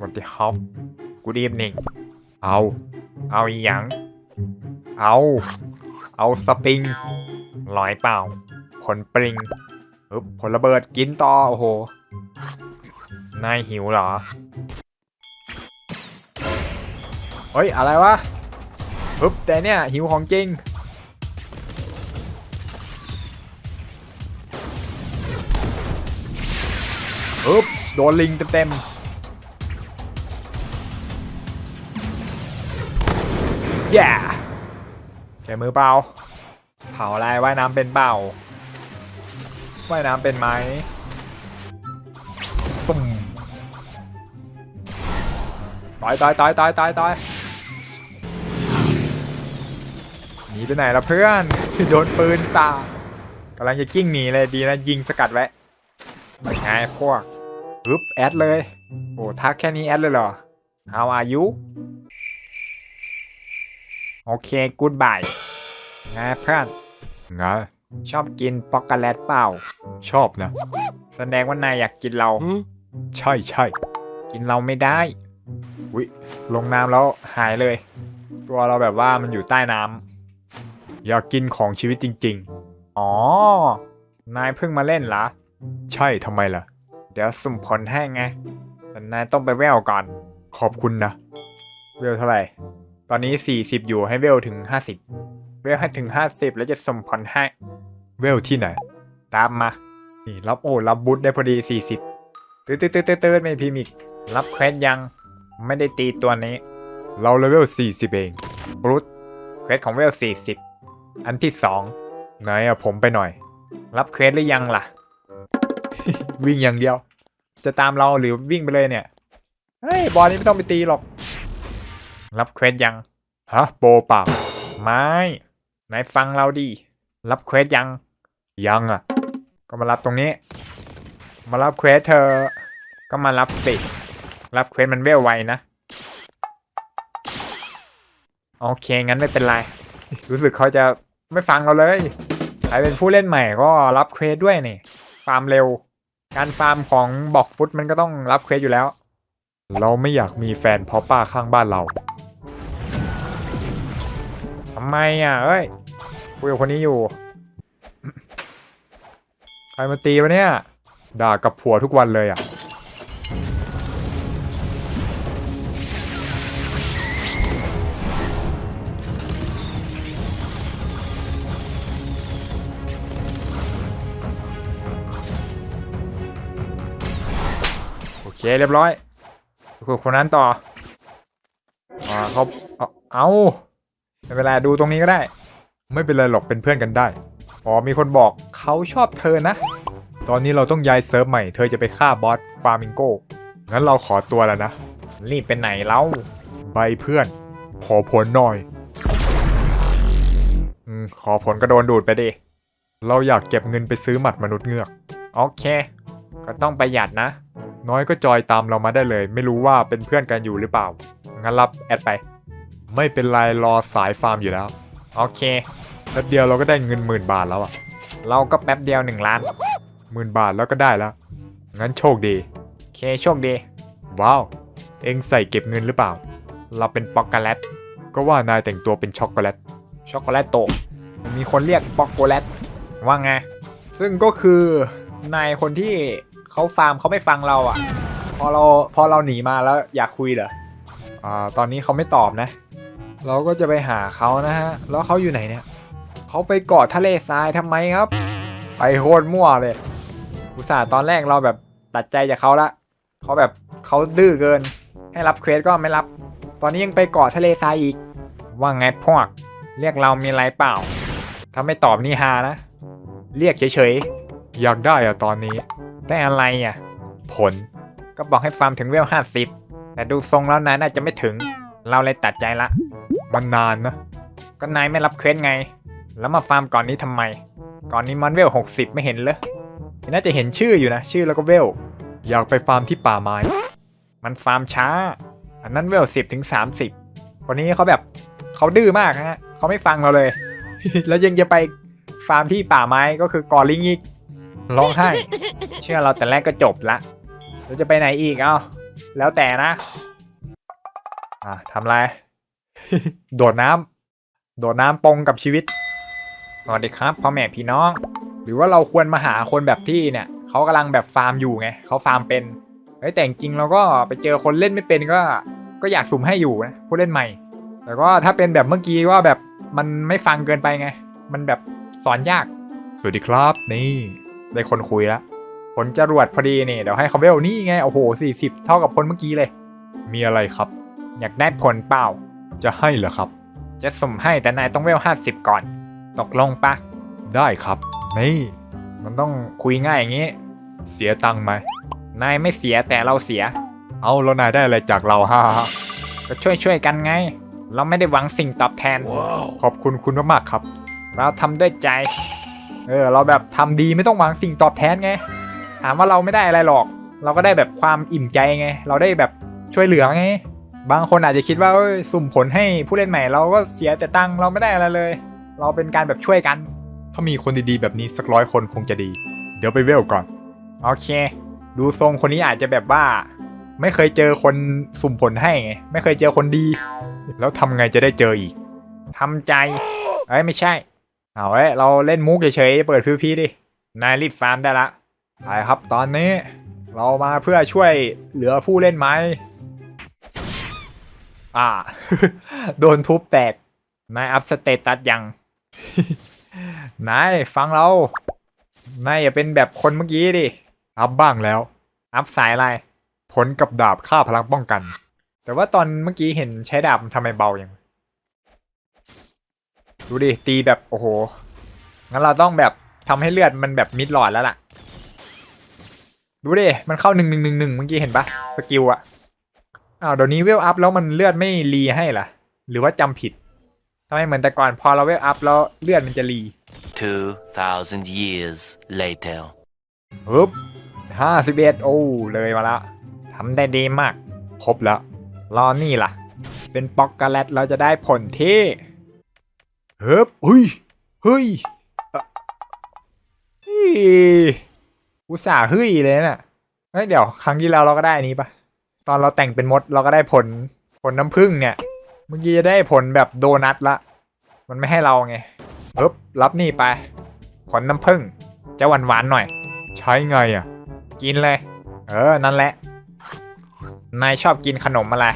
วัสดีครับกูดีมนิ่งเอา เอาอีหยัง เอา เอาสปริงลอยเปล่า ผลปริงปึ๊บผลระเบิดกินต่อ โอ้โห นายหิวเหรอ เฮ้ย อะไรวะปึ๊บแต่เนี่ย หิวของจริงปึ๊บโดนลิงเต็มๆ แย่ใช้มือเปล่า เผาอะไรว่ายน้ำเป็นเปล่า ว่ายน้ำเป็นไหมปุ้มต่อยต่อยต่อยต่อยต่อยต่อยหนีไปไหนละเพื่อน โดนปืนตากำลังจะกิ้งหนีเลยดีนะ ยิงสกัดไว้ไม่ไงพวกปึ๊บแอดเลย โอ้ทักแค่นี้แอดเลยเหรอ How are you โอเคกูดบายไงเพื่อนไงชอบกินป๊อกโกแลตเปล่า ชอบนะ แสดงว่านายอยากกินเรา ใช่ใช่กินเราไม่ได้วิลงน้ำแล้วหายเลย ตัวเราแบบว่ามันอยู่ใต้น้ำอยากกินของชีวิตจริง ๆ อ๋อ นายเพิ่งมาเล่นเหรอ ใช่ทำไมล่ะ เดี๋ยวสุ่มผลให้ไงแต่นายต้องไปเวลก่อน ขอบคุณนะ เวลเท่าไหร่ ตอนนี้40อยู่ให้เวลถึง50เวลให้ถึง50แล้วจะส่งผลให้เวลที่ไหน ตามมา นี่รับโอ้รับบูทได้พอดี40ตื้อตื้อตื้อตื้อตื้อไม่พิมพ์อีก รับเควสยัง ไม่ได้ตีตัวนี้ เราเลเวล40เองบรูทเควสของเวล40อันที่2ไหนอะผมไปหน่อย รับเควสหรือยังล่ะ วิ่งอย่างเดียว จะตามเราหรือวิ่งไปเลยเนี่ย เฮ้ย บอลนี้ไม่ต้องไปตีหรอก รับเควสยัง ฮะ โปเปล่าไม่นายฟังเราดิ รับเควสยัง ยังอะ ก็มารับตรงนี้ มารับเควสเธอ ก็มารับสิ รับเควสมันเวลไวนะ โอเค งั้นไม่เป็นไร รู้สึกเขาจะไม่ฟังเราเลยใครเป็นผู้เล่นใหม่ก็รับเควสด้วยนี่ ฟาร์มเร็ว การฟาร์มของบอกฟุตมันก็ต้องรับเควสอยู่แล้ว เราไม่อยากมีแฟนพราะป้าข้างบ้านเรา ทำไมอะเอ้ยคุยกับคนนี้อยู่ ใครมาตีวะเนี่ย ด่ากับผัวทุกวันเลยอะ โอเคเรียบร้อยคุยกับคนนั้นต่ออ่าเขาเอาเอา ไม่เป็นไรดูตรงนี้ก็ได้ ไม่เป็นไรหรอกเป็นเพื่อนกันได้อ๋อมีคนบอกเขาชอบเธอนะ ตอนนี้เราต้องย้ายเซิร์ฟใหม่ เธอจะไปฆ่าบอสฟาร์มิงโกงั้นเราขอตัวแล้วนะ รีบเป็นไหนเล่าใบเพื่อน ขอผลหน่อยอืมขอผลก็โดนดูดไปดิ เราอยากเก็บเงินไปซื้อหมัดมนุษย์เงือก โอเค ก็ต้องประหยัดนะ น้อยก็จอยตามเรามาได้เลย ไม่รู้ว่าเป็นเพื่อนกันอยู่หรือเปล่า งั้นรับแอดไป ไม่เป็นไรรอสายฟาร์มอยู่แล้วโอเค แป๊บเดียวเราก็ได้เงินหมื่นบาทแล้วอะเราก็แป๊บเดียวหนึ่งล้านหมื่นบาทแล้วก็ได้แล้ว งั้นโชคดี โอเคโชคดี ว้าว เอ็งใส่เก็บเงินหรือเปล่า เราเป็นป๊อกโกแลต ก็ว่านายแต่งตัวเป็นช็อกโกแลต ช็อกโกแลตโต มีคนเรียกป๊อกโกแลต ว่าไง ซึ่งก็คือนายคนที่เขาฟาร์มเขาไม่ฟังเราอะพอเราพอเราหนีมาแล้วอยากคุยเหรอ อ่า ตอนนี้เขาไม่ตอบนะ เราก็จะไปหาเขานะฮะ แล้วเขาอยู่ไหนเนี่ยเขาไปเกาะทะเลทรายทำไมครับ ไปโคตรมั่วเลย อุตส่าห์ตอนแรกเราแบบตัดใจจากเขาละเขาแบบเขาดื้อเกิน ให้รับเควสก็ไม่รับ ตอนนี้ยังไปเกาะทะเลทรายอีก ว่าไงพวก เรียกเรามีอะไรเปล่า ถ้าไม่ตอบนี่ฮานะ เรียกเฉยๆ อยากได้อะตอนนี้ ได้อะไรอะผล ก็บอกให้ฟาร์มถึงเวลห้าสิบแต่ดูทรงแล้วนายน่าจะไม่ถึง เราเลยตัดใจละ มันนานนะ ก็นายไม่รับเควสไง แล้วมาฟาร์มก่อนนี้ทำไม ก่อนนี้มันเวลหกสิบไม่เห็นเลยน่าจะเห็นชื่ออยู่นะ ชื่อแล้วก็เวล อยากไปฟาร์มที่ป่าไม้ มันฟาร์มช้า อันนั้นเวลสิบถึงสามสิบคนนี้เขาแบบเขาดื้อมากนะฮะเขาไม่ฟังเราเลย แล้วยังจะไปฟาร์มที่ป่าไม้ก็คือกอลิงอีกร้องไห้ เชื่อเราแต่แรกก็จบละเราจะไปไหนอีกเอ้าแล้วแต่นะ อะทำไร โดดน้ำโดดน้ำปงกับชีวิตสวัสดีครับพ่อแม่พี่น้อง หรือว่าเราควรมาหาคนแบบที่เนี่ยเขากำลังแบบฟาร์มอยู่ไงเขาฟาร์มเป็นเฮ้ยแต่จริงๆเราก็ไปเจอคนเล่นไม่เป็นก็ก็อยากสุ่มให้อยู่นะผู้เล่นใหม่ แต่ก็ถ้าเป็นแบบเมื่อกี้ว่าแบบมันไม่ฟังเกินไปไง มันแบบสอนยาก สวัสดีครับนี่ได้คนคุยแล้วผลจรวดพอดีนี่เดี๋ยวให้เขาเวลนี่ไงโอ้โหสี่สิบเท่ากับคนเมื่อกี้เลย มีอะไรครับ อยากได้ผลเปล่า จะให้เหรอครับ จะสุ่มให้แต่นายต้องเวลห้าสิบก่อน ตกลงปะ ได้ครับ นี่ มันต้องคุยง่ายอย่างนี้ เสียตังค์ไหม นายไม่เสียแต่เราเสีย เอาแล้วนายได้อะไรจากเราฮ่าฮ่าก็ช่วยช่วยๆกันไง เราไม่ได้หวังสิ่งตอบแทน ขอบคุณคุณมากๆครับ เราทำด้วยใจ เออ เราแบบทำดีไม่ต้องหวังสิ่งตอบแทนไง ถามว่าเราไม่ได้อะไรหรอก เราก็ได้แบบความอิ่มใจไง เราได้แบบช่วยเหลือไง บางคนอาจจะคิดว่าเอ้ยสุ่มผลให้ผู้เล่นใหม่ เราก็เสียแต่ตังค์เราไม่ได้อะไรเลย เราเป็นการแบบช่วยกัน ถ้ามีคนดีๆแบบนี้สักร้อยคนคงจะดี เดี๋ยวไปเวลก่อน โอเค ดูทรงคนนี้อาจจะแบบว่า ไม่เคยเจอคนสุ่มผลให้ไงไม่เคยเจอคนดี แล้วทำไงจะได้เจออีกทำใจ เอ้ยไม่ใช่ เอาเว้ยเราเล่นมุกเฉยๆเปิดพีพีดินายรีบฟาร์มได้ละไปครับตอนนี้ เรามาเพื่อช่วยเหลือผู้เล่นไหม อ่า โดนทุบแตก นายอัพสเตตัสยัง นายฟังเรา นายอย่าเป็นแบบคนเมื่อกี้ดิ อัพบ้างแล้ว อัพสายอะไร ผลกับดาบค่าพลังป้องกัน แต่ว่าตอนเมื่อกี้เห็นใช้ดาบมันทำไมเบาอย่าง ดูดิ ตีแบบโอ้โห งั้นเราต้องแบบทำให้เลือดมันแบบมิดหลอดแล้วล่ะ ดูดิ มันเข้าหนึ่งหนึ่งหนึ่งหนึ่งเมื่อกี้เห็นปะสกิลอะ อ้าวเดี๋ยวนี้เวลอัพแล้วมันเลือดไม่รีให้ล่ะ หรือว่าจำผิดทำไมเหมือนแต่ก่อนพอเราเวลอัพแล้วเลือดมันจะรี 2,000 years later. ฮึบห้าสิบเอ็ดโอ้ เลยมาแล้วทำได้ดีมาก ครบแล้ว รอนี่ล่ะ เป็นป๊อกโกแลตเราจะได้ผลที่ฮึบเฮ้ยเฮ้ยเอ่อเฮ้ยอุตส่าห์เฮ้ยเลยน่ะเฮ้ย เดี๋ยว ครั้งที่แล้วเราก็ได้อันนี้ปะ ตอนเราแต่งเป็นมดเราก็ได้ผลผลน้ำผึ้งเนี่ย เมื่อกี้จะได้ผลแบบโดนัทละ มันไม่ให้เราไงฮึบรับนี่ไป ผลน้ำผึ้งจะหวานหวานๆหน่อย ใช้ไงอะ กินเลย เออ นั่นแหละ นายชอบกินขนมอะไร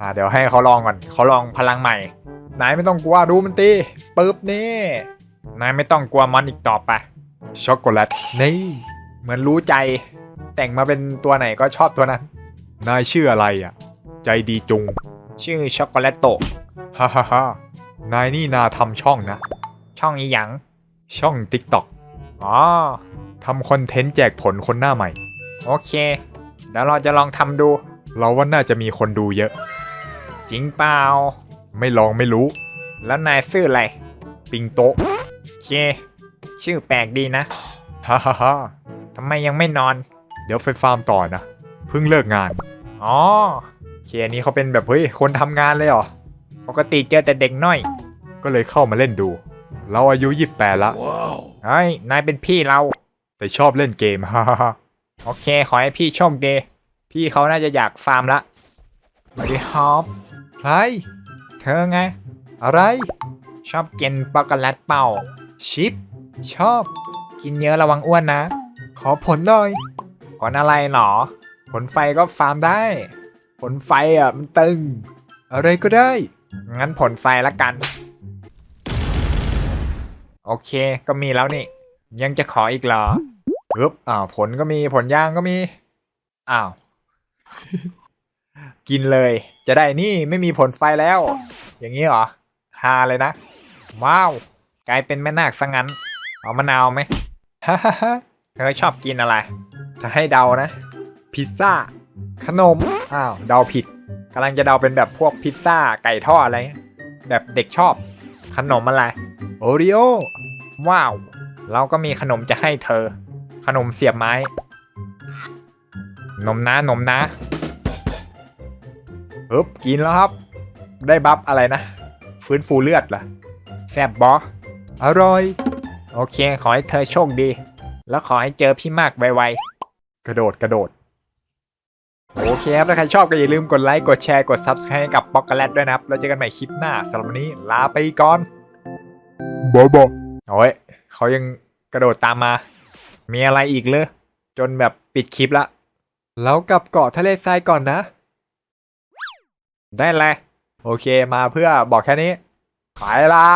อ่าเดี๋ยวให้เขาลองก่อนเขาลองพลังใหม่ นายไม่ต้องกลัวดูมันตีปึ๊บนี่ นายไม่ต้องกลัวมอนอีกต่อไป ช็อกโกแลต นี่ เหมือนรู้ใจ แต่งมาเป็นตัวไหนก็ชอบตัวนั้น นายชื่ออะไรอะ ใจดีจุง ชื่อช็อกโกแลตโต ฮ่าฮ่าฮ่านายนี่นาทำช่องนะ ช่องอีหยัง ช่องติ๊กต็อกอ๋อ ทำคอนเทนต์แจกผลคนหน้าใหม่ โอเค เดี๋ยวเราจะลองทำดู เราว่าน่าจะมีคนดูเยอะ จริงเปล่า ไม่ลองไม่รู้ แล้วนายชื่ออะไร ปิงโตะโอเค ชื่อแปลกดีนะ ฮ่าฮ่าฮ่าทำไมยังไม่นอน เดี๋ยวไปฟาร์มต่อนะ เพิ่งเลิกงาน อ๋อโอเคอันนี้เขาเป็นแบบเฮ้ยคนทำงานเลยเหรอ ปกติเจอแต่เด็กน้อย ก็เลยเข้ามาเล่นดู เราอายุยี่แปดละ Wow. เฮ้ยนายเป็นพี่เรา แต่ชอบเล่นเกมฮ่าฮ่าฮ่าโอเค ขอให้พี่โชคดีพี่เขาน่าจะอยากฟาร์มละสวัสดีครับใครเธอไง อะไร ชอบกินปอกโกแลตเป่า ชิป ชอบ กินเยอะระวังอ้วนนะ ขอผลหน่อยผลอะไรหรอ ผลไฟก็ฟาร์มได้ ผลไฟอะมันตึง อะไรก็ได้ งั้นผลไฟละกัน โอเคก็มีแล้วนี่ ยังจะขออีกเหรอปึ๊บอ้าวผลก็มีผลย่างก็มี อ้าว กินเลย จะได้นี่ไม่มีผลไฟแล้ว อย่างนี้เหรอฮาเลยนะ ว้าว กลายเป็นแม่นาคซะงั้น เอามะนาวไหมฮ่าฮ่าฮ่าเธอชอบกินอะไร ถ้าให้เดานะ พิซซ่า ขนม อ้าว เดาผิดกำลังจะเดาเป็นแบบพวกพิซซ่าไก่ทอดอะไร แบบเด็กชอบ ขนมอะไร โอริโอ ว้าว เราก็มีขนมจะให้เธอ ขนมเสียบไม้ นมนะนมนะฮึบกินแล้วครับ ได้บัฟอะไรนะ ฟื้นฟูเลือดเหรอ แซบบออร่อย โอเค ขอให้เธอโชคดี แล้วขอให้เจอพี่มากไวๆ กระโดดกระโดด โอเคครับ ถ้าใครชอบก็อย่าลืมกดไลค์ กดแชร์ กด Subscribe ให้กับป๊อกโกแลตด้วยนะครับ แล้วเจอกันใหม่คลิปหน้าสำหรับวันนี้ลาไปก่อนบายบายโอ้ยเขายังกระโดดตามมา มีอะไรอีกเลยจนแบบปิดคลิปละ แล้วกลับเกาะทะเลทรายก่อนนะ ได้เลยโอเคมาเพื่อบอกแค่นี้ ไปละ